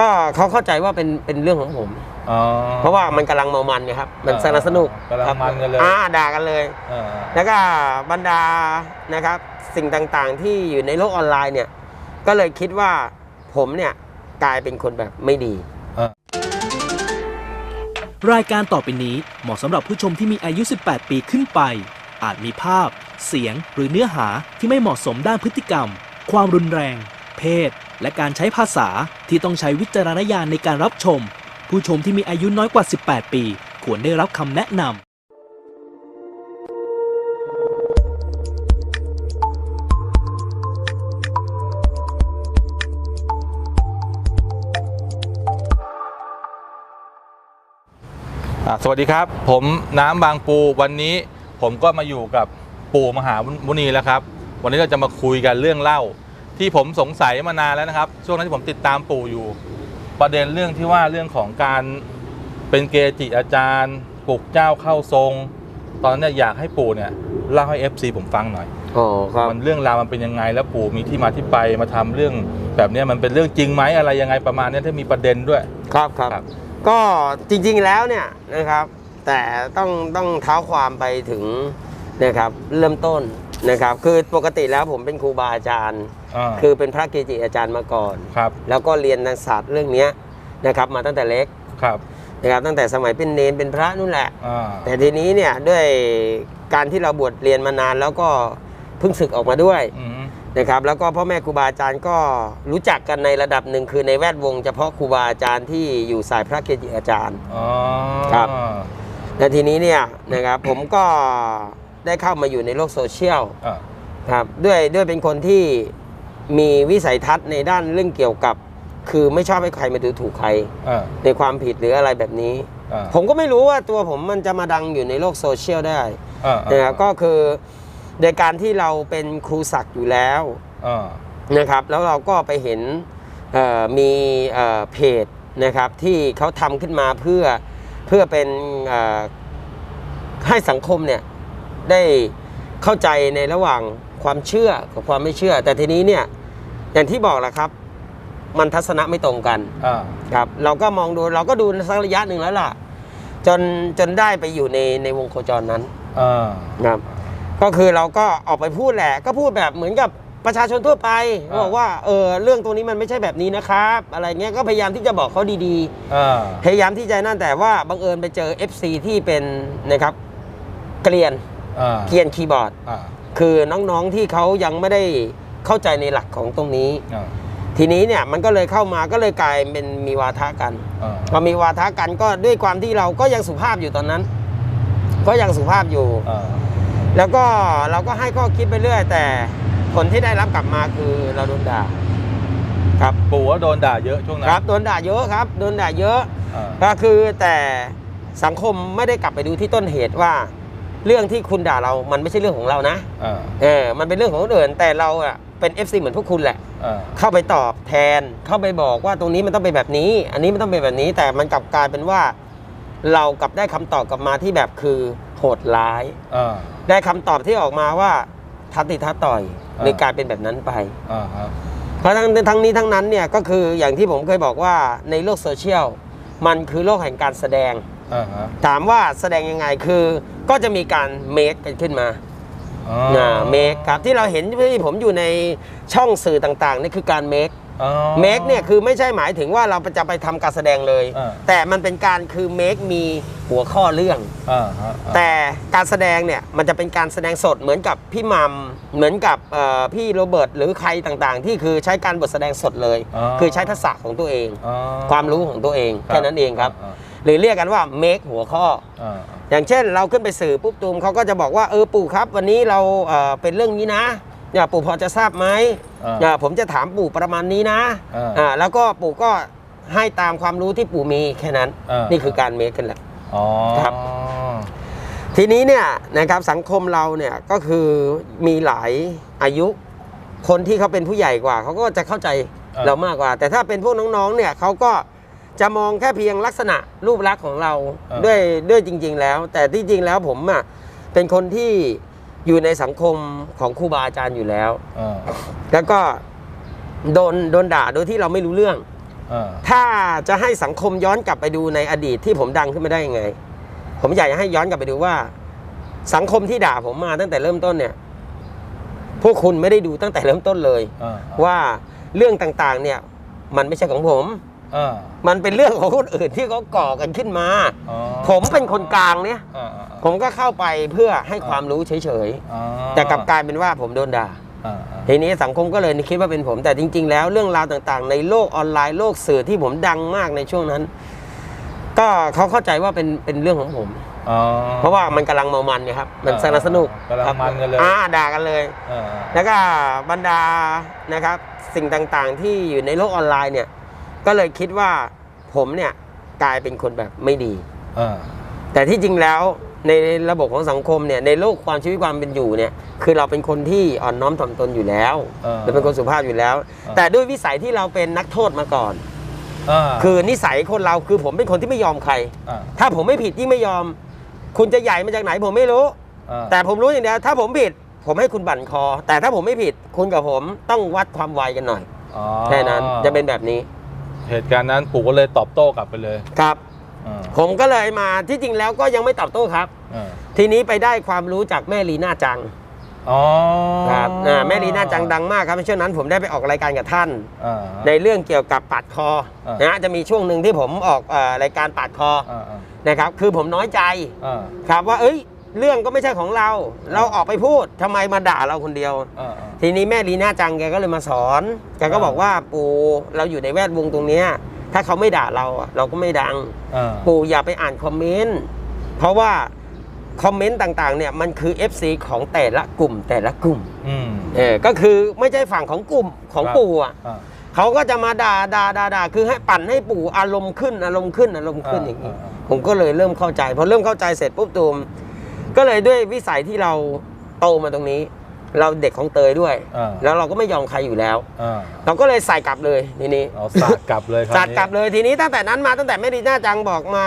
ก็เขาเข้าใจว่าเป็นเป็นเรื่องของผม อ๋อเพราะว่ามันกำลังเมามันไงครับ มันอ่าสนุกสนุกกำลังครับมันกันเลยอ่าด่ากันเลย เออแล้วก็บรรดานะครับสิ่งต่างๆที่อยู่ในโลกออนไลน์เนี่ย ก็เลยคิดว่าผมเนี่ยกลายเป็นคนแบบไม่ดี รายการต่อไปนี้เหมาะสำหรับผู้ชมที่มีอายุ 18 ปีขึ้นไป อาจมีภาพ เสียง หรือเนื้อหาที่ไม่เหมาะสมด้านพฤติกรรม ความรุนแรง เพศ และการใช้ภาษาที่ต้องใช้วิจารณญาณในการรับชม ผู้ชมที่มีอายุน้อยกว่า 18 ปี ควรได้รับคำแนะนำสวัสดีครับ ผมน้ำบางปูวันนี้ผมก็มาอยู่กับปู่มหามุนีแล้วครับ วันนี้เราจะมาคุยกันเรื่องเล่า ที่ผมสงสัยมานานแล้วนะครับ ช่วงนั้นที่ผมติดตามปู่อยู่ ประเด็นเรื่องที่ว่าเรื่องของการเป็นเกจิอาจารย์ปลุกเจ้าเข้าทรง ตอนนั้นเนี่ยอยากให้ปู่เนี่ยเล่าให้ FC ผมฟังหน่อยอ๋อครับมันเรื่องราวมันเป็นยังไงแล้วปู่มีที่มาที่ไปมาทำเรื่องแบบเนี้ยมันเป็นเรื่องจริงไหมอะไรยังไงประมาณเนี้ยที่มีประเด็นด้วยครับครับครับก็จริง ๆแล้วเนี่ยนะครับ แต่ต้องต้องเท้าความไปถึงนะครับเริ่มต้นนะครับ คือปกติแล้วผมเป็นครูบาอาจารย์ อ่า คือเป็นพระเกจิอาจารย์มาก่อน ครับแล้วก็เรียนทางศาสตร์เรื่องเนี้ยนะครับมาตั้งแต่เล็กครับนะครับตั้งแต่สมัยเป็นเนนเป็นพระนู่นแหละ อ่าแต่ทีนี้เนี่ยด้วยการที่เราบวชเรียนมานานแล้วก็เพิ่งศึกออกมาด้วยอืมนะครับแล้วก็พ่อแม่ครูบาอาจารย์ก็รู้จักกันในระดับหนึ่งคือในแวดวง เฉพาะครูบาอาจารย์ที่อยู่สายพระเกจิอาจารย์ อ๋อครับ และทีนี้เนี่ยนะครับผมก็ได้เข้ามาอยู่ในโลกโซเชียล อ่าครับด้วยด้วยเป็นคนที่ มีวิสัยทัศน์ในด้านเรื่องเกี่ยวกับ คือไม่ชอบให้ใครมาดูถูกใคร อ่า ในความผิดหรืออะไรแบบนี้ อ่า ผมก็ไม่รู้ว่าตัวผมมันจะมาดังอยู่ในโลกโซเชียลได้อ่านะครับก็คือโดยการที่เราเป็นครูศักดิ์อยู่แล้ว อ่า นะครับแล้วเราก็ไปเห็นเอ่อมีเอ่อเพจนะครับที่เขาทำขึ้นมาเพื่อเพื่อเป็นเอ่อให้สังคมเนี่ยได้เข้าใจในระหว่าง ความเชื่อกับความไม่เชื่อ แต่ทีนี้เนี่ยอย่างที่บอกแหละครับ มันทัศนะไม่ตรงกันอ่าครับเราก็มองดูเราก็ดูสักระยะหนึ่งแล้วล่ะ จนจนได้ไปอยู่ในในวงโคจรนั้นอ่าครับ ก็คือเราก็ออกไปพูดแหละ ก็พูดแบบเหมือนกับประชาชนทั่วไปอ่าบอกว่าเออเรื่องตรงนี้มันไม่ใช่แบบนี้นะครับ อะไรเงี้ยก็พยายามที่จะบอกเขาดีอ่าๆพยายามที่จะนั่นแต่ว่าบังเอิญไปเจอ FC ที่เป็นนะครับเกลียนอ่าเกลียนคีย์บอร์ดอ่า คือน้องๆที่เขายังไม่ได้เข้าใจในหลักของตรงนี้อ่าทีนี้เนี่ยมันก็เลยเข้ามาก็เลยกลายเป็นมีวาทะกันอ่าพอมีวาทะกันก็ด้วยความที่เราก็ยังสุภาพอยู่ตอนนั้น ก็ยังสุภาพอยู่อ่าแล้วก็เราก็ให้ข้อคิดไปเรื่อย แต่ผลที่ได้รับกลับมาคือเราโดนด่าครับปู่ว่าโดนด่าเยอะช่วงนั้นครับโดนด่าเยอะครับโดนด่าเยอะอ่าก็คือแต่สังคมไม่ได้กลับไปดูที่ต้นเหตุว่า เรื่องที่คุณด่าเรามันไม่ใช่เรื่องของเรานะอ่าเออมันเป็นเรื่องของคนอื่นแต่เราอะเป็น FC เหมือนพวกคุณแหละอ่าเข้าไปตอบแทนเข้าไปบอกว่าตรงนี้มันต้องเป็นแบบนี้ อันนี้มันต้องเป็นแบบนี้ แต่มันกลับกลายเป็นว่า เรากลับได้คำตอบกลับมาที่แบบคือโหดร้ายอ่าได้คำตอบที่ออกมาว่าทัติทัต่อยอ่าเลยกลายเป็นแบบนั้นไปอ่าครับเพราะทั้งทั้งนี้ทั้งนั้นเนี่ยก็คืออย่างที่ผมเคยบอกว่าในโลกโซเชียลมันคือโลกแห่งการแสดงอ่าฮะ ถามว่าแสดงยังไงคือก็จะมีการเมคกันขึ้นมาอ๋อเมคครับที่เราเห็นที่ผมอยู่ในช่องสื่อต่างๆนี่คือการเมคอ๋อเมคเนี่ยคือไม่ใช่หมายถึงว่าเราจะไปทำการแสดงเลยอ่าแต่มันเป็นการคือเมคมีหัวข้อเรื่องอ่าฮะอ่าแต่การแสดงเนี่ยมันจะเป็นการแสดงสดเหมือนกับพี่มัมเหมือนกับเอ่อพี่โรเบิร์ตหรือใครต่างๆ ที่คือใช้การบทแสดงสดเลย คือใช้ทักษะของตัวเองอ๋อความรู้ของตัวเองครับแค่นั้นเองครับอ่า หรือเรียกกันว่าเมคหัวข้ออ่าอย่างเช่นเราขึ้นไปสื่อปุ๊บตูมเขาก็จะบอกว่าเออปู่ครับ วันนี้เราเอ่อเป็นเรื่องนี้นะอย่าปู่พอจะทราบไหมอ่าอ่าผมจะถามปู่ประมาณนี้นะอ่าอ่าแล้วก็ปู่ก็ให้ตามความรู้ที่ปู่มีแค่นั้นอ่านี่นี่คือการเมคกันแหละอ๋อครับทีนี้เนี่ยนะครับสังคมเราเนี่ยก็คือมีหลายอายุ คนที่เขาเป็นผู้ใหญ่กว่า เขาก็จะเข้าใจอ่าเรามากกว่า แต่ถ้าเป็นพวกน้องๆเนี่ยเขาก็ จะมองแค่เพียงลักษณะรูปลักษณ์ของเราอ่าด้วยด้วยจริง ๆ แล้ว แต่ที่จริงแล้วผมอะเป็นคนที่อยู่ในสังคมของครูบาอาจารย์อยู่แล้วอ่าแล้วก็โดนโดนด่าโดยที่เราไม่รู้เรื่อง เออถ้าจะให้สังคมย้อนกลับไปดูในอดีตที่ผมดังขึ้นมาได้ยังไง ผมอยากจะให้ย้อนกลับไปดูว่า สังคมที่ด่าผมมาตั้งแต่เริ่มต้นเนี่ย พวกคุณไม่ได้ดูตั้งแต่เริ่มต้นเลย เออว่าเรื่องต่างๆ เนี่ย มันไม่ใช่ของผมเออ มันเป็นเรื่องของคนอื่นที่เขาก่อกันขึ้นมาอ๋อผมเป็นคนกลางเนี่ยเออเออผมก็เข้าไปเพื่อให้ความรู้เฉยอ๋อๆแต่กลับกลายเป็นว่าผมโดนด่าเออเออทีนี้สังคมก็เลยคิดว่าเป็นผมแต่จริง ๆ แล้วเรื่องราวต่างๆ ในโลกออนไลน์โลกสื่อที่ผมดังมากในช่วงนั้น ก็เขาเข้าใจว่าเป็นเป็นเรื่องของผมอ๋อเพราะว่ามันกำลังเมามันไงครับ มันอ่าสนุกสนุกกำลังครับมันกันเลยอ่าด่ากันเลยเออเออแล้วก็บรรดานะครับ สิ่งต่างๆ ที่อยู่ในโลกออนไลน์เนี่ย ก็เลยคิดว่าผมเนี่ยกลายเป็นคนแบบไม่ดี เออ แต่ที่จริงแล้วในระบบของสังคมเนี่ยในโลกความชีวิตความเป็นอยู่เนี่ยคือเราเป็นคนที่อ่อนน้อมถ่อมตนอยู่แล้วเออเราเป็นคนสุภาพอยู่แล้ว ออ แต่ด้วยวิสัยที่เราเป็นนักโทษมาก่อน เออคือนิสัยคนเราคือผมเป็นคนที่ไม่ยอมใคร เออถ้าผมไม่ผิดยิ่งไม่ยอม คุณจะใหญ่มาจากไหนผมไม่รู้ เออแต่ผมรู้อย่างเดียวถ้าผมผิด ผมให้คุณบั่นคอ แต่ถ้าผมไม่ผิด คุณกับผมต้องวัดความไวกันหน่อย อ๋อแค่นั้นจะเป็นแบบนี้ เหตุการณ์นั้นปู่ก็เลยตอบโต้กลับไปเลยครับเออผมก็เลยมาที่จริงแล้วก็ยังไม่ตอบโต้ครับเออทีนี้ไปได้ความรู้จากแม่ลีน่าจังอ๋อครับอ่าแม่ลีน่าจังดังมากครับในช่วงนั้นผมได้ไปออกรายการกับท่านเออในเรื่องเกี่ยวกับปาดคออ่าน นะฮะจะมีช่วงหนึ่งที่ผมออกเอ่อรายการปาดคอเออเออนะครับ คือผมน้อยใจเออครับว่าเอ้ย เรื่องก็ไม่ใช่ของเรา เราออกไปพูดทำไมมาด่าเราคนเดียวเออเออ ทีนี้แม่ลีน่าจังแกก็เลยมาสอนแกก็อ่าบอกว่าปู่เราอยู่ในแวดวงตรงเนี้ยถ้าเขาไม่ด่าเราอะเราก็ไม่ดังเออปู่อย่าไปอ่านคอมเมนต์เพราะว่าคอมเมนต์ต่างๆเนี่ยมันคือ FC ของแต่ละกลุ่มแต่ละกลุ่มอืมเออก็คือไม่ใช่ฝั่งของกลุ่มของครับปู่อะอ่าเขาก็จะมาด่าด่าด่าด่าคือให้ปั่นให้ปู่อารมณ์ขึ้นอารมณ์ขึ้นอารมณ์ขึ้นอย่างนี้อ่าอ่าผมก็เลยเริ่มเข้าใจพอเริ่มเข้าใจเสร็จปุ๊บตูมก็เลยด้วยวิสัยที่เราโตมาตรงนี้ เราเด็กของเตยด้วย อ่า แล้วเราก็ไม่ยอมใครอยู่แล้ว อ่าเราก็เลยใส่กลับเลยทีนี้ เอาสาดกลับเลยคราวจัดนี้กลับเลยทีนี้ตั้งแต่นั้นมาตั้งแต่แม่ดีน่าจังบอกมา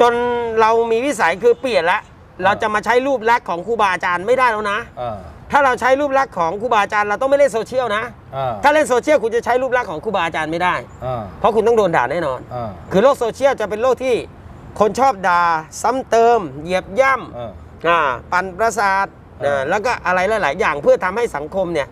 จนเรามีวิสัยคือเปลี่ยนละเราจะมาใช้รูปลักษณ์ของครูบาอาจารย์ไม่ได้แล้วนะ อ่าถ้าเราใช้รูปลักษณ์ของครูบาอาจารย์เราต้องไม่เล่นโซเชียลนะ อ่าถ้าเล่นโซเชียลคุณจะใช้รูปลักษณ์ของครูบาอาจารย์ไม่ได้ อ่าเพราะคุณต้องโดนด่าแน่นอน อ่าคือโลกโซเชียลจะเป็นโลกที่คนชอบด่าซ้ำเติม เหยียบย่ำอ่า อ่าปั่นประสาท อ่าอ่าแล้วก็อะไรหลาย ๆ อย่างเพื่อทำให้สังคมเนี่ย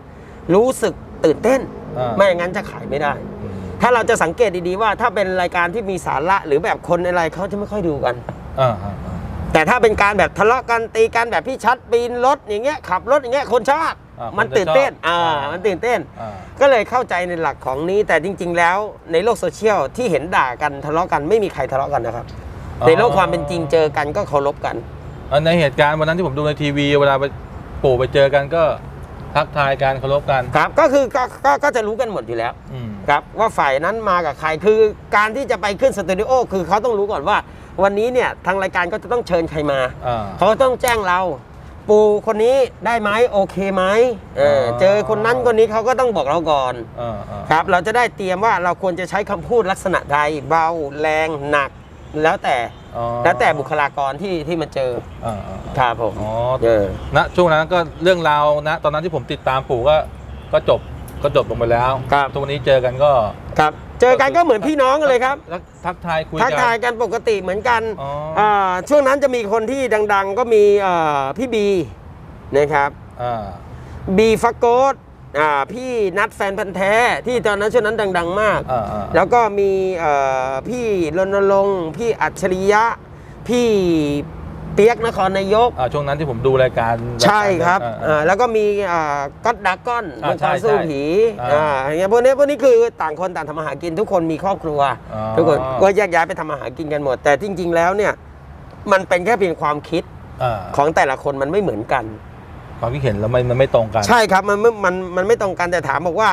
รู้สึกตื่นเต้นอ่าไม่อย่างนั้นจะขายไม่ได้อืมถ้าเราจะสังเกตดี ๆ ว่าถ้าเป็นรายการที่มีสาระหรือแบบคนอะไรเขาจะไม่ค่อยดูกันอ่าอ่าอ่าแต่ถ้าเป็นการแบบทะเลาะกันตีกันแบบพี่ชัดปีนรถอย่างเงี้ยขับรถอย่างเงี้ยคนชอบอ่ามันคนจะตื่นเต้นชอบอ่าอ่ามัมันตื่นเต้น อ่าก็เลยเข้าใจในหลักของนี้ แต่จริง ๆ แล้วในโลกโซเชียลที่เห็นด่ากันทะเลาะกันไม่มีใครทะเลาะกันนะครับอ๋อในโลกความเป็นจริงเจอกันก็เคารพกันอัน ในเหตุการณ์วันนั้นที่ผมดูในทีวี เวลาไปปู่ไปเจอกันก็ทักทายกันเคารพกัน ครับก็คือก็ก็ก็จะรู้กันหมดอยู่แล้วอืมครับว่าฝ่ายนั้นมากับใครคือการที่จะไปขึ้นสตูดิโอคือเขาต้องรู้ก่อนว่า วันนี้เนี่ยทางรายการก็จะต้องเชิญใครมาอ่าเขาก็ต้องแจ้งเรา ปูคนนี้ได้ไหมโอเคไหมเอออ๋อเจอคนนั้นคนนี้เขาก็ต้องบอกเราก่อนอ่าอ่าครับ เราจะได้เตรียมว่าเราควรจะใช้คำพูดลักษณะใดเบาแรงหนัก แล้วแต่ อ๋อแล้วแต่บุคลากรที่ที่มาเจออ่าอ่าอ่าครับผมอ๋อเออณช่วงนั้นก็เรื่องราวนะ ตอนนั้นที่ผมติดตามปู่ก็ก็จบก็จบลงไปแล้วครับทุกวันนี้เจอกันก็ครับ เจอกันก็เหมือนพี่น้องกันเลยครับ ทักทักทายคุยทักกันทายกันปกติเหมือนกันอ๋อาช่วงนั้นจะมีคนที่ดัง ๆ ก็มีเอ่อพี่บีนะครับอ่า บีฟักโกส อ่าพี่นัดแฟนพันธ์แท้ที่ตอนนั้นช่วงนั้นดัง ๆ มากอ่าอ่าแล้วก็มีเอ่อพี่รณรงค์พี่อัจฉริยะ พี่เปียกนครนายก อ่าช่วงนั้นที่ผมดูรายการใช่ครับอ่า อ่าแล้วก็มีก็อดดักก้อนอ่ามังกใช่รสู้ใช่ผีอ่าอ่าอย่างเงี้ยพวกนี้พวกนี้คือต่างคนต่างทำมาหากินทุกคนมีครอบครัว อ๋อ ทุกคนก็แยกย้ายไปทำมาหากินกันหมด แต่จริง ๆ แล้วเนี่ยมันเป็นแค่เพียงความคิดอ่า ของแต่ละคนมันไม่เหมือนกัน ความคิดเห็นแล้วมันมันไม่ตรงกัน ใช่ครับมันมันมันมันไม่ตรงกันแต่ถามบอกว่า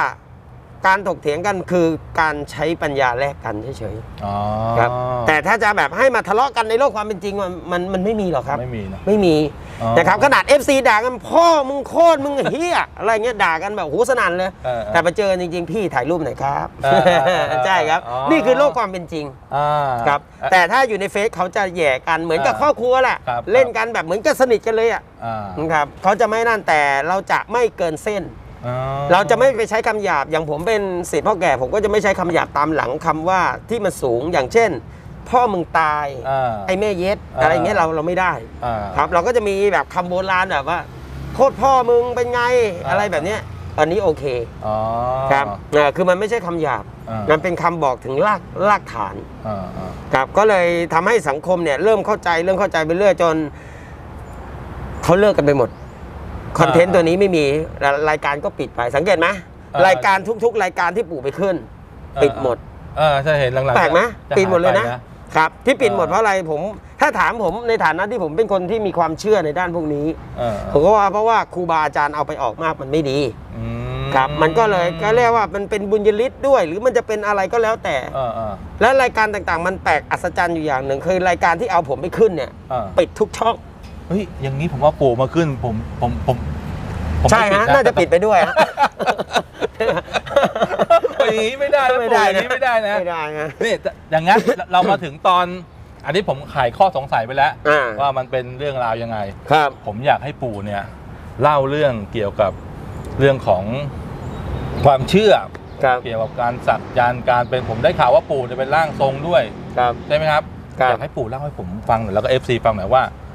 การถกเถียงกันคือการใช้ปัญญาแลกกันเฉยอ๋อๆครับ แต่ถ้าจะแบบให้มาทะเลาะกันในโลกความเป็นจริงมันมันมันไม่มีหรอกครับ ไม่มีนะ ไม่มีอ๋อนะครับขนาด FC ด่ากันพ่อมึงโคตรมึงเฮียอะไรเงี้ยด่ากันแบบโหสนั่นเลย เออเออแต่ไปเจอจริง ๆ พี่ถ่ายรูปหน่อยครับเออเออเออใช่ครับ อ๋อ นี่คือโลกความเป็นจริงอ่า ครับ แต่ถ้าอยู่ในเฟซเขาจะแหย่กันเหมือนกับอ่าครอบครัวแหละครับ เล่นกันแบบเหมือนกับสนิทกันเลยอะอ่านะครับเขาจะไม่นั่นแต่เราจะไม่เกินเส้น อ๋อเราจะไม่ไปใช้คำหยาบอย่างผมเป็นศิษย์พ่อแก่ ผมก็จะไม่ใช้คำหยาบตามหลังคำว่าที่มันสูงอย่างเช่น พ่อมึงตายอ่า ไอ้แม่เย็ดอ่า อะไรอย่างเงี้ยเราเราไม่ได้ อ่า ครับเราก็จะมีแบบคำโบราณแบบว่า โคตรพ่อมึงเป็นไงอ่า อะไรแบบเนี้ยอันนี้โอเคอ๋อครับอ่าคือมันไม่ใช่คำหยาบ อ่ามันเป็นคำบอกถึงรากรากฐาน อ่าอ่า ครับก็เลยทำให้สังคมเนี่ยเริ่มเข้าใจเริ่มเข้าใจไปเรื่อยจนเขาเลิกกันไปหมด คอนเทนต์ตัวนี้ไม่มีรายการก็ปิดไปสังเกตไหมรายการทุก ๆ รายการที่ปู่ไปขึ้น ปิดหมดเออใช่เห็นหลังๆแปลกไหมจะปิดหมดเลยนะหาไปครับที่ปิดหมดเออเพราะอะไรผม ถ้าถามผมในฐานะที่ผมเป็นคนที่มีความเชื่อในด้านพวกนี้เออผมก็ว่าเพราะว่าครูบาอาจารย์เอาไปออกมากมันไม่ดีอืมครับมันก็เลยก็เรียกว่ามันเป็นบุญยฤทธิ์ด้วย หรือมันจะเป็นอะไรก็แล้วแต่เออเออและรายการต่างๆ มันแปลกอัศจรรย์อยู่อย่างหนึ่งคือรายการที่เอาผมไปขึ้นเนี่ยเออปิดทุกช่อง เฮ้ยอย่างนี้ผมว่าปู่มาขึ้นผมผมผมผมใช่ไม่ฮะดน่าจะปิดไปด้วยฮะเฮ้ยอย่างนี้ไม่ได้นะไม่ปู่ได้อย่างนะนี้ไม่ได้นะ ไม่ได้ฮะ นี่อย่างงั้น เรามาถึงตอน อันนี้ผมไขข้อสงสัยไปแล้ว อ่า ว่ามันเป็นเรื่องราวยังไง ครับ ผมอยากให้ปู่เนี่ย เล่าเรื่องเกี่ยวกับเรื่องของความเชื่อ ครับ เกี่ยวกับการสักยันต์การเป็นผมได้ข่าวว่าปู่จะเป็นร่างทรงด้วย ครับ ใช่ไหมครับ ครับ อยากให้ปู่เล่าให้ผมฟังหน่อยแล้วก็เอฟซีฟังหน่อยว่าเอ่อ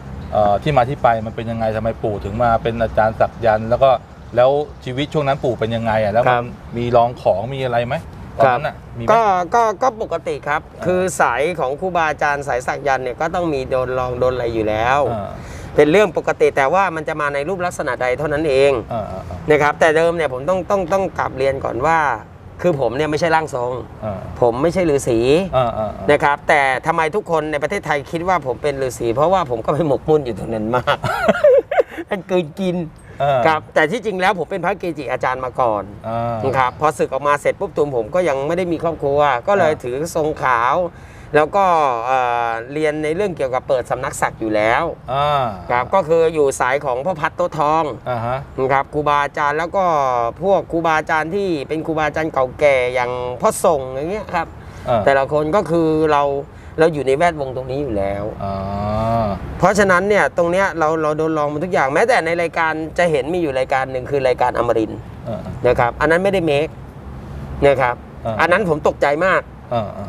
ที่มาที่ไปมันเป็นยังไงทำไมปู่ถึงมาเป็นอาจารย์สักยันต์แล้วก็แล้วชีวิตช่วงนั้นปู่เป็นยังไงอะแล้วมันมีลองของมีอะไรไหมตอนนั้นอะมีไหม ก็ก็ก็ปกติครับ คือสายของครูบาอาจารย์สายสักยันต์เนี่ยก็ต้องมีโดนลองโดนอะไรอยู่แล้วเออเป็นเรื่องปกติแต่ว่ามันจะมาในรูปลักษณะใดเท่านั้นเองเออเออเออนะครับแต่เดิมเนี่ยผมต้องต้องต้องกลับเรียนก่อนว่า คือผมเนี่ยไม่ใช่ร่างทรงเออผมไม่ใช่ฤาษีเออเออเออนะครับ แต่ทำไมทุกคนในประเทศไทยคิดว่าผมเป็นฤาษีเพราะว่าผมก็ไปหมกมุ่นอยู่ตรงนั้นมากมันเกินกินเออครับ แต่ที่จริงแล้วผมเป็นพระเกจิอาจารย์มาก่อนเออนะครับพอศึกออกมาเสร็จปุ๊บตุมผมก็ยังไม่ได้มีครอบครัว ก็เลยอ่าถือทรงขาว แล้วก็เอ่อเรียนในเรื่องเกี่ยวกับเปิดสำนักศักดิ์อยู่แล้วอ่าครับก็คืออยู่สายของพ่อพัดโตะทองอ่าฮะนะครับครูบาอาจารย์แล้วก็พวกครูบาอาจารย์ที่เป็นครูบาอาจารย์เก่าแก่อย่างพ่อส่งอย่างเงี้ยครับเออแต่ละคนก็คือเราเราอยู่ในแวดวงตรงนี้อยู่แล้วอ๋อเพราะฉะนั้นเนี่ยตรงเนี้ยเราเราโดนลองมาทุกอย่างแม้แต่ในรายการจะเห็นมีอยู่รายการหนึ่งคือรายการอมรินทร์เออนะครับ อันนั้นไม่ได้เมคนะครับอ่าอันนั้นผมตกใจมากเออเออ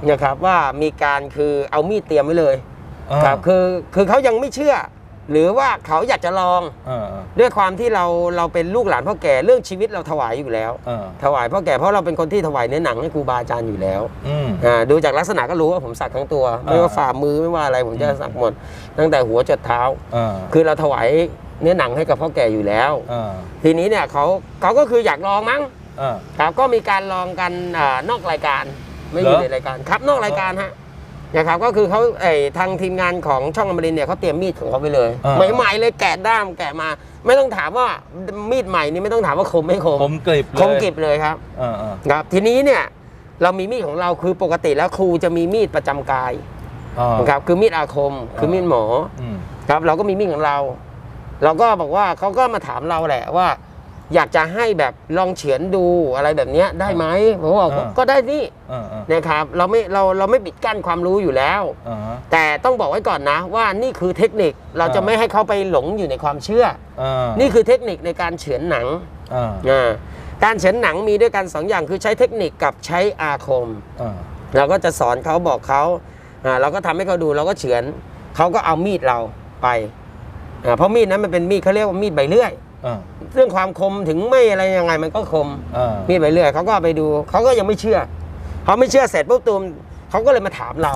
นะครับว่ามีการคือเอามีดเตรียมไว้เลยเออครับคือคือเขายังไม่เชื่อ หรือว่าเขาอยากจะลองเออเออด้วยความที่เราเราเป็นลูกหลานพ่อแก่เรื่องชีวิตเราถวายอยู่แล้วเออถวายพ่อแก่เพราะเราเป็นคนที่ถวายเนื้อหนังให้ครูบาอาจารย์อยู่แล้วอืมอ่าดูจากลักษณะก็รู้ว่าผมสักทั้งตัว ไม่ว่าฝ่ามือไม่ว่าอะไรผมจะสักหมด ตั้งแต่หัวจดเท้าเออคือเราถวายเนื้อหนังให้กับพ่อแก่อยู่แล้วเออทีนี้เนี่ยเขาเขาก็คืออยากลองมั้งเออครับก็มีการลองกันอานอกรายการ ไม่อยู่เหรอในรายการครับนอกรายการฮะนะครับก็คือเขาไอ้ทางทีมงานของช่องอมรินทร์เนี่ยเขาเตรียมมีดของเขาไปเลยอ่า ใหม่ๆเลยแกะด้ามแกะมา ไม่ต้องถามว่ามีดใหม่นี่ไม่ต้องถามว่าคมไม่คมผมกริบเลยคมกริบเลยครับ เออเออครับทีนี้เนี่ยเรามีมีดของเราคือปกติแล้วครูจะมีมีดประจำกายอ๋อนะครับคือมีดอาคม คือมีดหมออืม ครับ เราก็มีมีดของเรา เราก็บอกว่าเขาก็มาถามเราแหละว่า อยากจะให้แบบลองเฉือนดูอะไรแบบเนี้ยได้ไหมผมก็บอกก็ได้นี่เออเออนะครับเราไม่เราเราไม่ปิดกั้นความรู้อยู่แล้วเออแต่ต้องบอกไว้ก่อนนะว่านี่คือเทคนิคเราจะอ่าไม่ให้เขาไปหลงอยู่ในความเชื่อเออนี่คือเทคนิคในการเฉือนหนังเอออ่าการเฉือนหนังมีด้วยกันสองอย่างคือใช้เทคนิคกับใช้อาคมเออเราก็จะสอนเขาบอกเขาอ่าเราก็ทำให้เขาดูเราก็เฉือนเขาก็เอามีดเราไปอ่าเพราะมีดนั้นมันเป็นมีดเขาเรียกว่ามีดใบเลื่อย เออเรื่องความคมถึงไม่อะไรยังไงมันก็คมเออมีดใบเลื่อยเขาก็เอาไปดูเขาก็ยังไม่เชื่อเขาไม่เชื่อเสร็จปุ๊บตูมเขาก็เลยมาถามเรา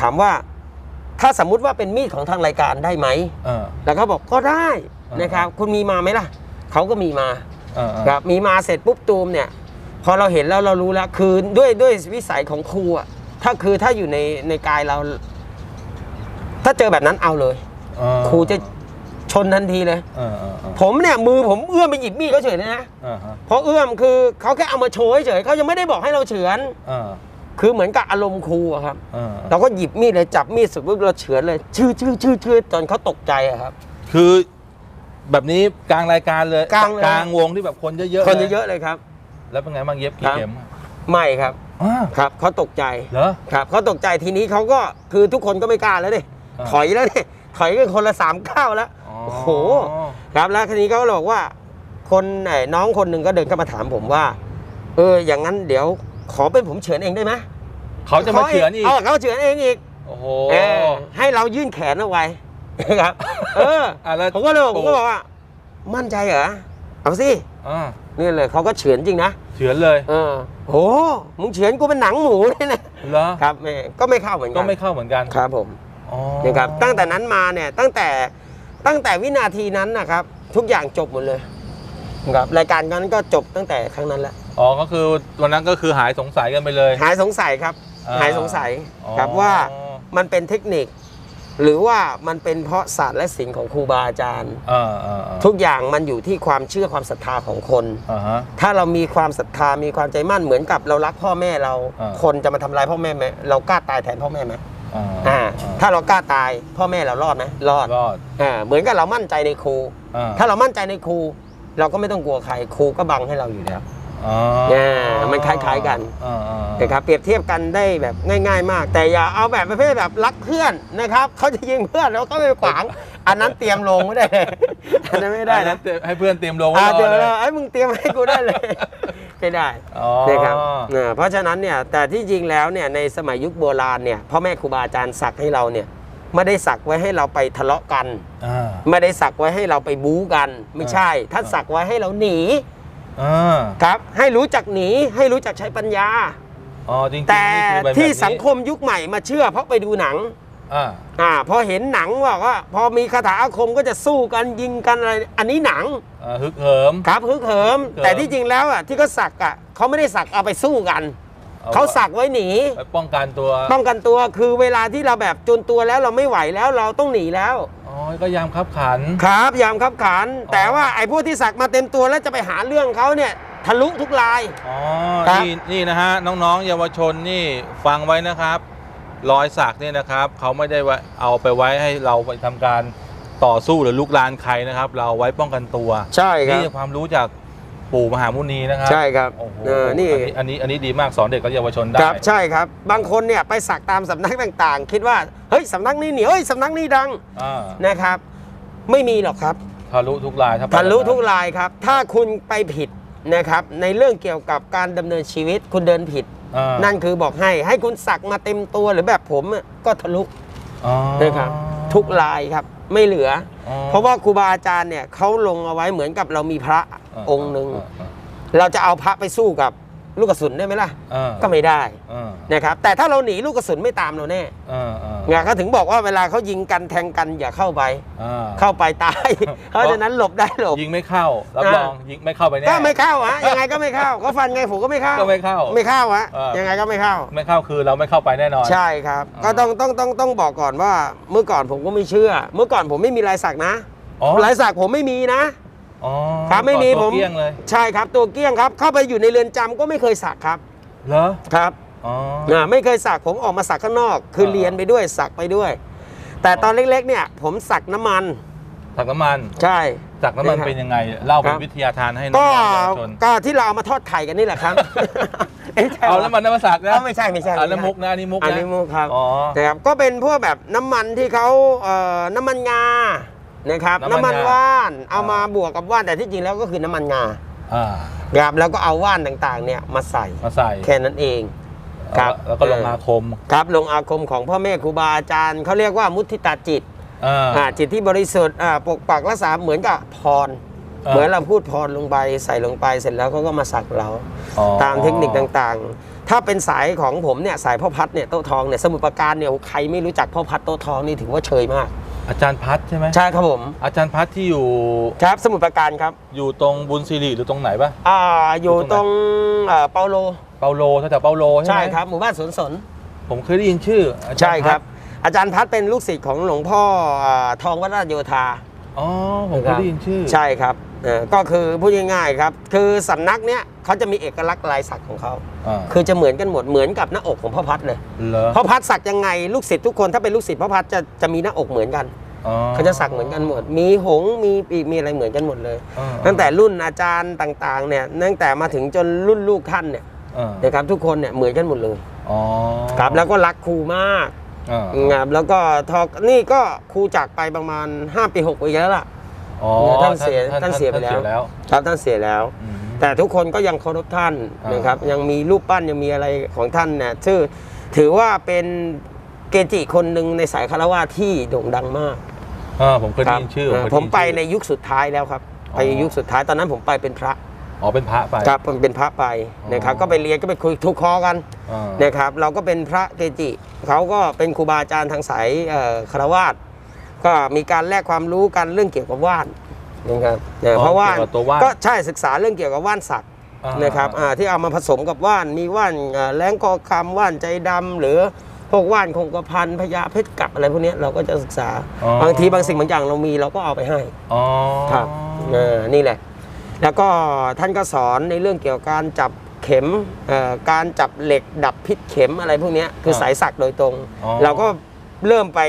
ถามว่า ถ้าสมมุติว่าเป็นมีดของทางรายการได้ไหมเออ แล้วเขาบอกก็ได้อ่านนะครับ คุณมีมาไหมล่ะเขาก็มีมา เออเออครับมีมาเสร็จปุ๊บตูมเนี่ยพอเราเห็นแล้วเรารู้แล้วคือด้วยด้วยวิสัยของครูอะถ้าคือถ้าอยู่ในในกายเรา ถ้าเจอแบบนั้นเอาเลย เออครูจะ ชนทันทีเลย เออเออเออผมเนี่ยมือผมเอื้อมไปหยิบมีดเขาเฉยเลยนะเออฮะเพราะเอื้อมคือเขาแค่เอามาโชว์เฉยเขายังไม่ได้บอกให้เราเฉือน เออคือเหมือนกับอารมณ์ครูอะครับ เออเราก็หยิบมีดเลยจับมีดเสุดปุ๊บเราเฉือนเลยชื่อชื่อชื่อชื่อจนเขาตกใจอะครับ คือแบบนี้กลางรายการเลยกลางเลยกลางวงที่แบบคนเยอะๆคนลเยอะๆเลยครับแล้วเป็นไงบ้างเย็บกี่ครับ เข็มไม่ครับอ้าครับเขาตกใจเหรอ ครับเขาตกใจทีนี้เขาก็คือทุกคนก็ไม่กล้าแล้วดิอ่า ถอยแล้วดิถอยกันคนละสามก้าวแล้ว โอ้โหครับแล้วทีนี้เขาก็เลยบอกว่า คนไหนน้องคนหนึ่งก็เดินเข้ามาถามผมว่า เออ อย่างนั้นเดี๋ยวขอเป็นผมเฉือนเองได้ไหมเขาจะมาเฉือนอีกเเขาเฉือนเองอีกโอ้โหเออให้เรายื่นแขนเอาไว้ครับ เอออะแล้วผมก็เลยผมก็ปู่บอกว่า มั่นใจเหรอเอาสิอ่านี่เลยเขาก็เฉือนจริงนะเฉือนเลยเออโหมึงเฉือนกูเป็นหนังหมูเลยนะเหรอครับไม่ก็ไม่เข้าเหมือนกัก็ไม่เข้าเหมือนกันครับผมอ๋อนะครับตั้งแต่นั้นมาเนี่ยตั้งแต่ ตั้งแต่วินาทีนั้นนะครับ ทุกอย่างจบหมดเลยครับรายการนั้นก็จบตั้งแต่ครั้งนั้นแหละอ๋อก็คือวันนั้นก็คือหายสงสัยกันไปเลย หายสงสัยครับอ่าหายสงสัยอ๋อครับว่ามันเป็นเทคนิค หรือว่ามันเป็นเพราะศาสตร์และศิลป์ของครูบาอาจารย์อ่าอ่าอ่าทุกอย่างมันอยู่ที่ความเชื่อความศรัทธาของคนอ่าฮะถ้าเรามีความศรัทธามีความใจมั่นเหมือนกับเรารักพ่อแม่เราอ่าคนจะมาทำลายพ่อแม่ไหมเรากล้าตายแทนพ่อแม่ไหม อ่าอ่าถ้าเรากล้าตายพ่อแม่เรารอดไหมรอดรอดอ่าเหมือนกับเรามั่นใจในครูอ่าถ้าเรามั่นใจในครู เราก็ไม่ต้องกลัวใครครูก็บังให้เราอยู่แล้วอ๋อเนี่ยมันคล้ายๆกันอ่าอ่านะครับเปรียบเทียบกันได้แบบง่าย ๆ มาก แต่อย่าเอาแบบประเภทแบบรักเพื่อนนะครับเขาจะยิงเพื่อนแล้วก็ไม่ไปขวาง อันนั้นเตรียมลงไม่ได้เลยอันนั้นไม่ได้อันนั้นะนเตรียมให้เพื่อนเตรียมลงไว้อ่ารอเดี๋ยวเลยไอ้ยมึงเตรียมให้กูได้เลย ไม่ได้อ๋อนะครับอ่าเพราะฉะนั้นเนี่ยแต่ที่จริงแล้วเนี่ยในสมัยยุคโบราณเนี่ยพ่อแม่ครูบาอาจารย์สักให้เราเนี่ยไม่ได้สักไว้ให้เราไปทะเลาะกันอ่าไม่ได้สักไว้ให้เราไปบู๊กัน ไม่ใช่ท่านสักไว้ให้เราหนีอ่าครับให้รู้จักหนีให้รู้จักใช้ปัญญาอ๋อจริงๆแต่นี่คือแบบที่นี้สังคมยุคใหม่มาเชื่อเพราะไปดูหนัง อ่าอ่าพอเห็นหนังบอกว่า พอมีคาถาอาคมก็จะสู้กันยิงกันอะไร อันนี้หนังอ่าฮึกเหิมครับฮึกเหิมฮึกเหิม แต่ที่จริงแล้วอะที่เขาสักอะเขาไม่ได้สักเอาไปสู้กันอเขาสักไว้หนีไว้ป้องกันตัว ป้องกันตัวคือเวลาที่เราแบบจนตัวแล้วเราไม่ไหวแล้วเราต้องหนีแล้วอ๋อก็ยามคับขันครับยามขับขัน แต่ว่าไอ้พวกที่สักมาเต็มตัวแล้วจะไปหาเรื่องเขาเนี่ยทะลุทุกลายอ๋อครับนี่นี่นะฮะน้องๆ เยาวชนนี่ฟังไว้นะครับ รอยสักเนี่ยนะครับเขาไม่ได้ว่าเอาไปไว้ให้เราไปทำการต่อสู้หรือลุกลานใครนะครับ เราเอาไว้ป้องกันตัว ใช่ครันี่บความรู้จากปู่มหามุนีนะครับ ใช่ครับโอ้โหเออนี่อันนี้อันนี้อันนี้ดีมากสอนเด็กและเยาวชนได้ครับใช่ครับ บางคนเนี่ยไปสักตามสำนักต่างๆ คิดว่าเฮ้ยสำนักนี้เหนียวเฮ้ยสำนักนี้ดังอ่านะครับ ไม่มีหรอกครับทะลุทุกลายถ้าไปทะลุแบบนั้นทุกลายครับ ถ้าคุณไปผิดนะครับ ในเรื่องเกี่ยวกับการดำเนินชีวิตคุณเดินผิดอ่า นั่นคือบอกให้ให้คุณสักมาเต็มตัวหรือแบบผมอะก็ทะลุอ๋อนะครับทุกลายครับไม่เหลืออ๋อเพราะว่าครูบาอาจารย์เนี่ยเขาลงเอาไว้เหมือนกับเรามีพระาองค์หนึ่งอ่าเราจะเอาพระไปสู้กับ ลูกกระสุนได้ไหมล่ะอ่าก็ไม่ได้อ่านะครับแต่ถ้าเราหนีลูกกระสุนไม่ตามเราแน่อ่าอ่าไงเขาถึงบอกว่าเวลาเขายิงกันแทงกันอย่าเข้าไปอ่าเข้าไปตาย เพราะฉะนั้นหลบได้หลบ ยิงไม่เข้ารับอ่ารรองยิงไม่เข้าไปแน่ ก็ไม่เข้าฮะยังไงก็ไม่เข้าเขาฟันไงผมก็ไม่เข้าก็ไม่เข้าไม่เข้าฮะอ่ายัยังไงก็ไม่เข้า ไม่เข้าคือเราไม่เข้าไปแน่นอน ใช่ครับ อ่า ก็ต้องต้องต้องต้องบอกก่อนว่า เมื่อก่อนผมก็ไม่เชื่อ เมื่อก่อนผมไม่มีลายสักนะอ๋อลายสักผมไม่มีนะ อ๋อครับไม่มีตัวผมเกลี้ยงเลยใช่ครับตัวเกี้ยงครับ เข้าไปอยู่ในเรือนจำก็ไม่เคยสักครับเหรอครับอ๋ออ่าไม่เคยสักผมออกมาสักข้างนอก คืออ่าเรียนไปด้วยสักไปด้วย แต่ตอนเล็กๆเนี่ย ผมสักน้ำมันสักน้ำมันใช่ สักน้ำมันนะครับเป็นยังไง เล่าเป็คนรับ วิทยาทานให้น้ก็องๆเยาวชนก็ที่เราเอามาทอดไข่กันนี่แหละครับเอ้ยใช่เอาหรน้ำมันน้ำมันสักนะเอาไม่ใช่ไม่ใช่อันนั้นมุกนะอันนี้มุกอันนะนี้มุกครับ อ๋อนะครับก็เป็นพวกแบบน้ำมันที่เขาเอ่อน้ำมันงา นะครับน้ำมันน้ำมันงาว่านเอาอ่ามมาบวกกับว่านแต่ที่จริงแล้วก็คือน้ำมันงาอ่าครับแล้วก็เอาว่านต่างๆเนี่ยมาใส่มาใส่แค่นั้นเองครับแล้วก็ลงอาคมครับลงอาคมของพ่อแม่ครูบาอาจารย์เขาเรียกว่ามุทิตาจิตอ่าอ่าจิตที่บริสุทธิ์อ่าปกปักรักษาเหมือนกับพรอ่าเหมือนเราพูดพรลงไปใส่ลงไปเสร็จแล้วเขาก็มาสักเราอ๋อตามเทคนิคต่างๆ ถ้าเป็นสายของผมเนี่ยสายพ่อพัดเนี่ยโต๊ะทองเนี่ยสมุทรปราการเนี่ยใครไม่รู้จักพ่อพัดโต๊ะทองนี่ถือว่าเชยมาก อาจารย์พัดใช่ไหมใช่ครับผม อาจารย์พัดที่อยู่ครับสมุทรปราการครับ อยู่ตรงบุญสิริหรือตรงไหนปะอ่าอยู่อยู่ตตรรงงเอ่อเปาโลเปาโลแถวๆเปาโลใช่ไหมใช่ครับหมู่บ้านสวนสน ผมเคยได้ยินชื่ออาจาใช่ย์คพัรัดบอาจารย์พัดเป็นลูกศิษย์ของหลวงพ่ออ่าทองวัดราชโยธา อ๋อผมเคยได้ยินชื่อ ใช่ครับเอ่อก็คือพูดง่ายๆครับ คือสำนักเนี้ยเขาจะมีเอกลักษณ์ลายสักของเขา อ่าคือจะเหมือนกันหมดเหมือนกับหน้าอกของพ่อพัดเลยเหรอพ่อพัดสักยังไงลูกศิษย์ทุกคนถ้าเป็นลูกศิษย์พ่อพัดจะจะมีหน้าอกเหมือนกันอ๋อเขาจะสักเหมือนกันหมด มีหงส์มีปีกมีอะไรเหมือนกันหมดเลย อ่าตั้งแต่รุ่นอาจารย์ต่างๆเนี่ยตั้งแต่มาถึงจนรุ่นลูกท่านเนี่ยอ่านะครับทุกคนเนี่ยเหมือนกันหมดเลยอ๋อครับแล้วก็รักครูมากอ่า ครับแล้วก็ทอนี่ก็ครูจากไปประมาณ 5 ปี6ปีแล้วล่ะอ๋อท่านเสียท่านเสียไปแล้วแล้วครับท่านเสียแล้วอืมแต่ทุกคนก็ยังเคารพท่านอ่านนะครับยังมีรูปปั้นยังมีอะไรของท่านเนี่ยชื่อถือว่าเป็นเกจิคนหนึ่งในสายคารวะที่โด่งดังมากอ่าผมเคยคได้รับยินชื่อเออเคยด้ผมยิไปชื่อในยุคสุดท้ายแล้วครับอ๋อไปยุคสุดท้ายตอนนั้นผมไปเป็นพระ อ๋อเป็นพระไปครับผมเป็นพระไปนะครับอ๋อก็ไปเรียนก็ไปคุยทุกคอกันอ่านะครับเราก็เป็นพระเกจิเขาก็เป็นครูบาอาจารย์ทางสายเอ่อคารวาสก็มีการแลกความรู้กันเรื่องเกี่ยวกับว่านนะครับเออเพราะว่ากี่ยวกับตัวว่านก็ใช่ศึกษาเรื่องเกี่ยวกับว่านสักอ่านะครับอ่าที่เอามาผสมกับว่านมีว่านเอ่อแรงกอคำว่านใจดำหรือพวกว่านคงกระพันพญาเพชรกลับอะไรพวกเนี้ยเราก็จะศึกษาอ๋อบางทีบางสิ่งบางอย่างเรามีเราก็เอาไปให้อ๋อครับเออนี่แหละ แล้วก็ท่านก็สอนในเรื่องเกี่ยวกับการจับเข็มเอ่อการจับเหล็กดับพิษเข็มอะไรพวกเนี้ยคือสายสักโดยตรงอ๋อเราก็เริ่มไป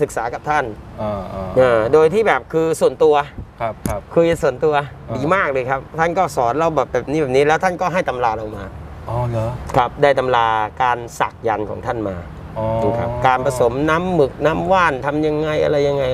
ศึกษากับท่านอ่าอ่าเออโดยที่แบบคือส่วนตัวครับครับคุยส่วนตัวอ่าดีมากเลยครับ ท่านก็สอนเราแบบแบบนี้แบบนี้แล้วท่านก็ให้ตำราเรามาอ๋อเหรอครับได้ตำราการสักยันต์ของท่านมาอ๋อครับการผสมน้ำหมึกน้ำว่านทำยังไงอะไรยังไง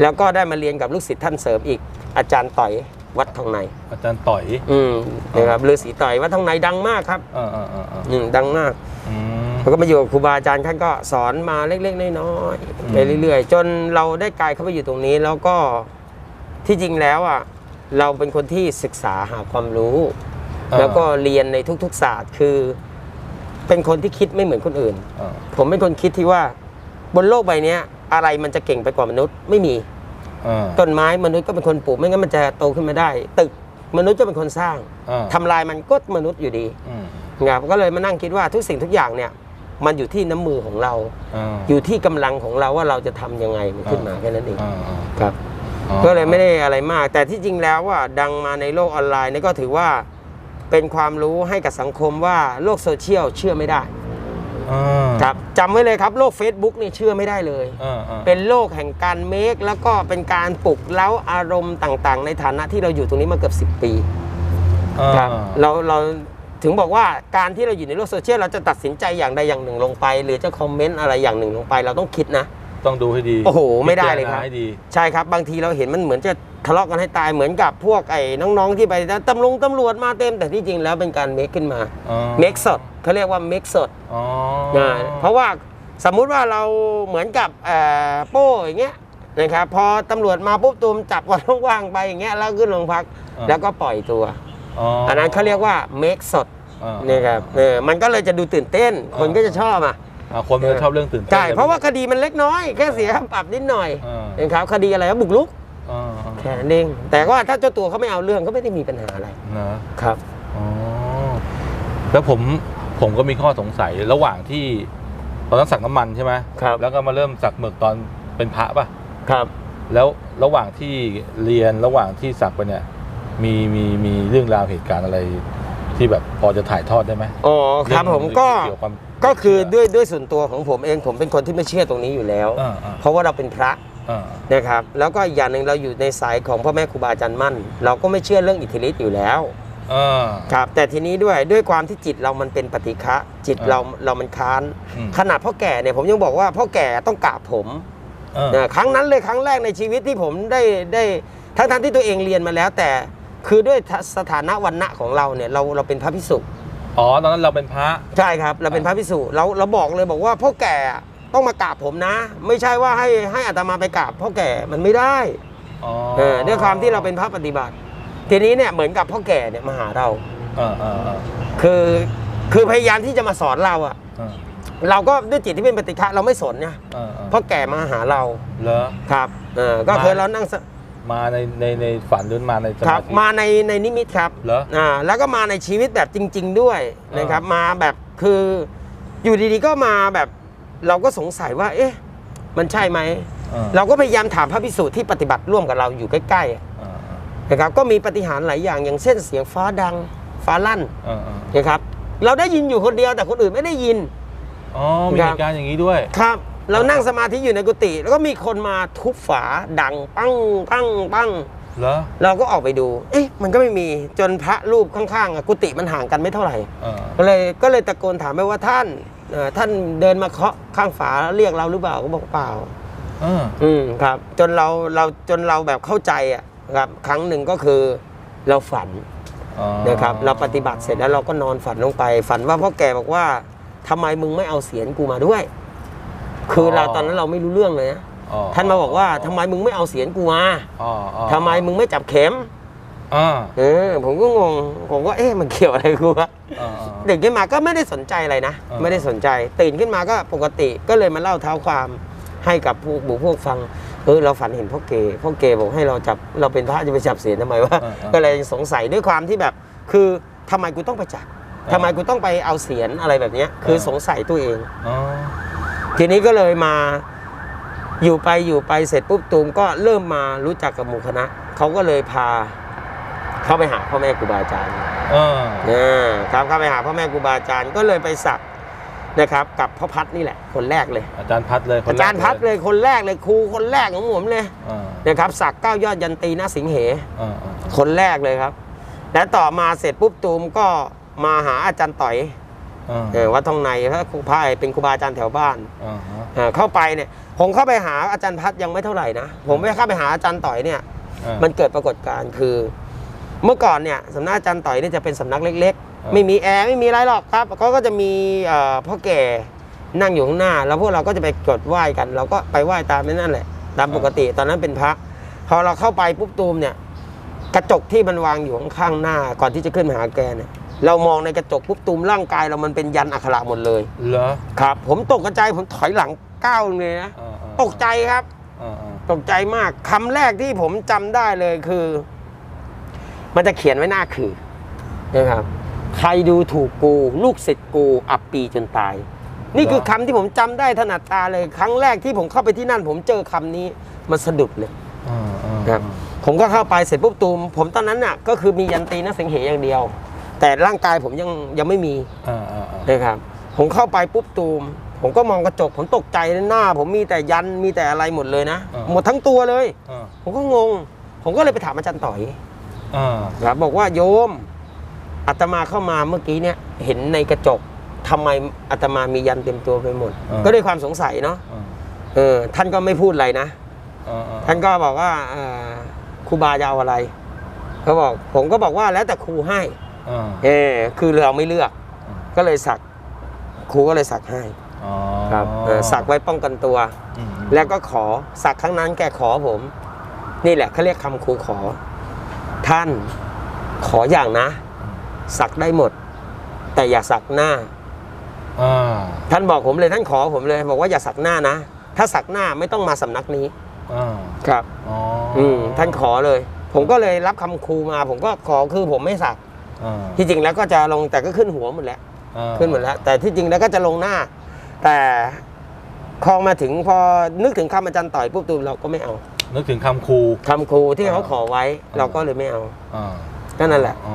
แล้วก็ได้มาเรียนกับลูกศิษย์ท่านเสริมอีกอาจารย์ต่อย วัดทองใน อาจารย์ต่อย อืมนะครับฤาษีต่อยวัดทองในดังมากครับอ่าอ่าอ่าอ่าอืมดังมากอืมแล้วก็มาอยู่กับครูบาอาจารย์ท่านก็สอนมาเล็กๆน้อยอืมๆไปเรื่อยๆ จนเราได้กลายเข้าไปอยู่ตรงนี้แล้วก็ที่จริงแล้วอะเราเป็นคนที่ศึกษาหาความรู้อ่าแล้วก็เรียนในทุกๆศาสตร์คือ เป็นคนที่คิดไม่เหมือนคนอื่นอ่าผมเป็นคนคิดที่ว่าบนโลกใบเนี้ยอะไรมันจะเก่งไปกว่ามนุษย์ไม่มีอ่า ต้นไม้มนุษย์ก็เป็นคนปลูกไม่งั้นมันจะโตขึ้นมาได้ ตึกมนุษย์ก็เป็นคนสร้างอ่าทำลายมันก็มนุษย์อยู่ดีอืมนะครับก็เลยมานั่งคิดว่าทุกสิ่งทุกอย่างเนี่ยมันอยู่ที่น้ำมือของเราอ่าอยู่ที่กำลังของเราว่าเราจะทำยังไงมันขึ้นมาแค่นั้นเองอ่าอ่าครับอ๋อก็เลยไม่ได้อะไรมาก แต่ที่จริงแล้วว่าดังมาในโลกออนไลน์นี่ก็ถือว่าเป็นความรู้ให้กับสังคมว่าโลกโซเชียลเชื่อไม่ได้อ่า ครับจำไว้เลยครับโลก Facebook นี่เชื่อไม่ได้เลยอ่าอ่าเป็นโลกแห่งการเมคแล้วก็เป็นการปลุกเล้าอารมณ์ต่างๆ ในฐานะที่เราอยู่ตรงนี้มาเกือบ10 ปีอ่าครับเราเราถึงบอกว่าการที่เราอยู่ในโลกโซเชียลเราจะตัดสินใจอย่างใดอย่างหนึ่งลงไป หรือจะคอมเมนต์อะไรอย่างหนึ่งลงไป เราต้องคิดนะ ต้องดูให้ดีโอ้โหไม่ได้เลยครับ พิจาณาให้ดี ใช่ครับบางทีเราเห็นมันเหมือนจะทะเลาะกันให้ตายเหมือนกับพวกไอ้น้องๆที่ไปตำรวจตำรวจมาเต็มแต่ที่จริงแล้วเป็นการเมคขึ้นมาอ๋อเมคสดเขาเรียกว่าเมคสดอ๋อนะเพราะว่าสมมุติว่าเราเหมือนกับเอ่อโป้อย่างเงี้ยนะครับพอตำรวจมาปุ๊บตูมจับวันว่างๆไปอย่างเงี้ยแล้วขึ้นโรงพักแล้วก็ปล่อยตัวอ๋ออัอันนั้นเขาเรียกว่าเมคสดอ่า นี่ครับเออมันก็เลยจะดูตื่นเต้น คนก็จะชอบอะอ่า คนมันชอบเรื่องตื่นเต้นใช่เพราะว่าคดีมันเล็กน้อยแค่เสียค่าปรับนิดหน่อยอ่านะครับคดีอะไรก็บุกรุกอ่าอ่าแค่นั้นเองแต่ว่าถ้าเจ้าตัวเขาไม่เอาเรื่องก็ไม่ได้มีปัญหาอะไรนะครับอ๋อแล้วผมผมก็มีข้อสงสัยระหว่างที่ตอนนั้นสักน้ำมันใช่ไหมครับแล้วก็มาเริ่มสักหมึกตอนเป็นพระป่ะครับ แล้วระหว่างที่เรียนระหว่างที่สักไปเนี่ย มีมีมีเรื่องราวเหตุการณ์อะไรที่แบบพอจะถ่ายทอดได้ไหมอ๋อครับผมก็เกี่ยวกับความ ก็คือด้วยด้วยส่วนตัวของผมเองผมเป็นคนที่ไม่เชื่อตรงนี้อยู่แล้ว อ่าอ่า เพราะว่าเราเป็นพระอ่านะครับ แล้วก็อีกอย่างหนึ่งเราอยู่ในสายของพ่อแม่ครูบาอาจารย์มั่น เราก็ไม่เชื่อเรื่องอิทธิฤทธิ์อยู่แล้ว อ่า ครับแต่ทีนี้ด้วยด้วยความที่จิตเรามันเป็นปฏิฆะจิตอ่าเราเรามันค้าน อืม ขนาดพ่อแก่เนี่ยผมยังบอกว่าพ่อแก่ต้องกราบผมอ่า นะครั้งนั้นเลยครั้งแรกในชีวิตที่ผมได้ได้ทั้งทั้งที่ตัวเองเรียนมาแล้ว แต่คือด้วยสถานะวันณะของเราเนี่ยเราเราเป็นพระพิสุ อ๋อตอนนั้นเราเป็นพระ ใช่ครับ เราเป็นพระพิสุเราเราบอกเลยบอกว่าพ่อแก่ต้องมากราบผมนะ ไม่ใช่ว่าให้ให้อาตมาไปกราบพ่อแก่มันไม่ได้อ๋อเออด้วยความที่เราเป็นพระปฏิบัติ ทีนี้เนี่ยเหมือนกับพ่อแก่เนี่ยมาหาเราอ่าอ่าอ่าคือคือพยายามที่จะมาสอนเราอะอ่าเราก็ด้วยจิตที่เป็นปฏิฆะเราไม่สนเนี่ยอ่าอ่าพ่อแก่มาหาเราเหรอ ครับเออก็มาเคยเรานั่งส มาในในในฝันหรือมาในสครัมาบธิ มาในในนิมิตครับเหรออ่าแล้วก็มาในชีวิตแบบจริง ๆ ด้วยนะครับ มาแบบคืออยู่ดีๆก็มาแบบเราก็สงสัยว่า เอ๊ะ มันใช่ไหม อ่าเราก็พยายามถามพระพิสุที่ปฏิบัติร่วมกับเราอยู่ใกล้ๆอะอ่าอ่านะครับก็มีปฏิหารย์หลายอย่างอย่างเช่นเสียงฟ้าดังฟ้าลั่นอ่าอ่านะครับ เราได้ยินอยู่คนเดียวแต่คนอื่นไม่ได้ยิน อ๋อมีครัเหบตุการณ์อย่างนี้ด้วย ครับ เรานั่งสมาธิอยู่ในกุฏิแล้วก็มีคนมาทุบฝาดังปั้งปั้งปั้งเหรอเราก็ออกไปดู เอ๊ะมันก็ไม่มีจนพระรูปข้างๆอะกุฏิมันห่างกันไม่เท่าไหร่อ่าก็เลยก็เลยตะโกนถามไปว่าท่านเอ่อท่านเดินมาเคาะข้างฝาเรียกเราหรือเปล่าก็บอกเปล่าอ่าอืมครับ จนเราเราจนเราแบบเข้าใจอะครับ ครั้งหนึ่งก็คือเราฝัน อ๋อนะครับเราปฏิบัติเสร็จแล้วเราก็นอนฝันลงไป ฝันว่าพ่อแก่บอกว่าทำไมมึงไม่เอาเสียนกูมาด้วย คือเราตอนนั้นเราไม่รู้เรื่องเลยนะอ๋อท่านมาบอกว่าทำไมมึงไม่เอาเสียนกูมาอ๋ออ๋อทำไมมึงไม่จับเข็มอ่าเออผมก็งงผมก็เอ๊ะมันเกี่ยวอะไรกูวะอ่าเด็กขึ้นมาก็ไม่ได้สนใจอะไรนะอ่าไม่ได้สนใจ ตื่นขึ้นมาก็ปกติก็เลยมาเล่าเท้าความให้กับพวกบุพวกฟังเออเราฝันเห็นพ่อเกพ่อเกบอกให้เราจับเราเป็นพระจะไปจับเสียนทำไมวะอ่าอ่าก็เลยสงสัยด้วยความที่แบบ คือทำไมกูต้องไปจับทำไมกูต้องไปเอาเสียนอะไรแบบเนี้ยคือสงสัยตัวเองอ๋อ ทีนี้ก็เลยมาอยู่ไปอยู่ไปเสร็จปุ๊บตูมก็เริ่มมารู้จักกับหมู่คณะเขาก็เลยพาเข้าไปหาพ่อแม่ครูบาอาจารย์เออนะครับเข้าไปหาพ่อแม่ครูบาอาจารย์ก็เลยไปสักนะครับ กับพ่อพัดนี่แหละ คนแรกเลย อาจารย์พัดเลยคนอาแกจารย์พัดเลยคนแรกเลยครูคนแรกของผมเลยอ่านะครับสักเก้ายอดยันตีหน้าสิงเหอ่าอ่าคนแรกเลยครับ และต่อมาเสร็จปุ๊บตูมก็มาหาอาจารย์ต่อยอ่าเออ วัดทองในพระครูพายเป็นครูบาอาจารย์แถวบ้านอ่าฮะเอ่อเข้าไปเนี่ยผมเข้าไปหาอาจารย์พัดยังไม่เท่าไหร่นะผมไปเข้าไปหาอาจารย์ต่อยเนี่ยอ่ามันเกิดปรากฏการณ์คือ เมื่อก่อนเนี่ยสำนักอาจารย์ต่อยเนี่ยจะเป็นสำนักเล็กอ่าๆไม่มีแอร์ไม่มีอะไรหรอกครับเขาก็จะมีเอ่อพ่อแก่นั่งอยู่ข้างหน้า แล้วพวกเราก็จะไปกดไหว้กัน เราก็ไปไหว้ตามนั่นแหละตามปกติตอนนั้นเป็นพระพอเราเข้าไปปุ๊บตูมเนี่ยกระจกที่มันวางอยู่ข้างๆหน้า ก่อนที่จะขึ้นมาหาแกเนี่ย เรามองในกระจกปุ๊บตูมร่างกายเรามันเป็นยันอักขระหมดเลย เหรอครับ ผมตกกระจายผมถอยหลังก้าวเลยนะอ่าอ่าตกใจครับ อ่าอ่าตกใจมากคำแรกที่ผมจำได้เลยคือ มันจะเขียนไว้หน้าคือนะครับ ใครดูถูกกูลูกศิษย์กูอับปีจนตาย นี่คือคำที่ผมจำได้ถนัดตาเลย ครั้งแรกที่ผมเข้าไปที่นั่น ผมเจอคำนี้มันสะดุดเลยอ่าอ่าครับ ผมก็เข้าไปเสร็จปุ๊บตูมผมตอนนั้นน่ะก็คือมียันตีนักเสียงเหอย่างเดียว แต่ร่างกายผมยังยังไม่มีอ่าอ่าอ่านะครับ ผมเข้าไปปุ๊บตูม ผมก็มองกระจกผมตกใจเลยหน้า ผมมีแต่ยันมีแต่อะไรหมดเลยนะ หมดทั้งตัวเลย อ่าผมก็งง ผมก็เลยไปถามอาจารย์ต่อยอ่าครับบอกว่าโยมอาตมาเข้ามาเมื่อกี้เนี่ย เห็นในกระจกทำไมอาตมามียันเต็มตัวไปหมด ก็ด้วยความสงสัยเนาะอ่าเออท่านก็ไม่พูดอะไรนะ อ่าอ่าท่านก็บอกว่าเอ่อครูบาจะเอาอะไรเขาบอก ผมก็บอกว่าแล้วแต่ครูให้อ่า เออคือเราไม่เลือก ก็เลยสักครูก็เลยสักให้อ๋อครับเออสักไว้ป้องกันตัวอืมแล้วก็ขอสักครั้งนั้นแกขอผม นี่แหละเขาเรียกคำครูขอ ท่านขออย่างนะ สักได้หมด แต่อย่าสักหน้าอ่าท่านบอกผมเลยท่านขอผมเลย บอกว่าอย่าสักหน้านะ ถ้าสักหน้าไม่ต้องมาสำนักนี้อ่าครับอ๋ออืมท่านขอเลย ผมก็เลยรับคำครูมา ผมก็ขอคือผมไม่สักอ่า ที่จริงแล้วก็จะลงแต่ก็ขึ้นหัวหมดแล้วอ่าขึ้นหมดแล้ว แต่ที่จริงแล้วก็จะลงหน้า แต่พอมาถึงพอนึกถึงคำอาจารย์ต่อยปุ๊บตูมเราก็ไม่เอา นึกถึงคำครูคำครูที่เขาอ่าขอไว้เราก็เลยไม่เอาอ่าก็นั่นแหละอ๋อ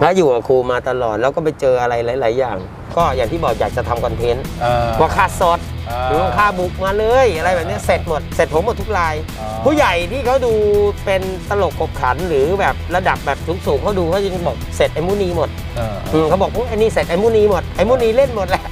แล้วอยู่กับครูมาตลอดแล้วก็ไปเจออะไรหลาย ๆ อย่าง ก็อย่างที่บอกอยากจะทำคอนเทนต์อ่าว่าค่าสดอ่าหรือว่าค่าบุกมาเลยอะไรแบบเนี้ยเสร็จหมดเสร็จผมหมดทุกรายอ๋อผู้ใหญ่ที่เขาดูเป็นตลกขบขันหรือแบบระดับแบบสูงๆเขาดูเขายังบอกเสร็จไอ้มุนีหมดอ่าอืมเขาบอกพวกไอ้นี่เสร็จไอ้มุนีหมดไอ้มุนีเล่นหมดแหละ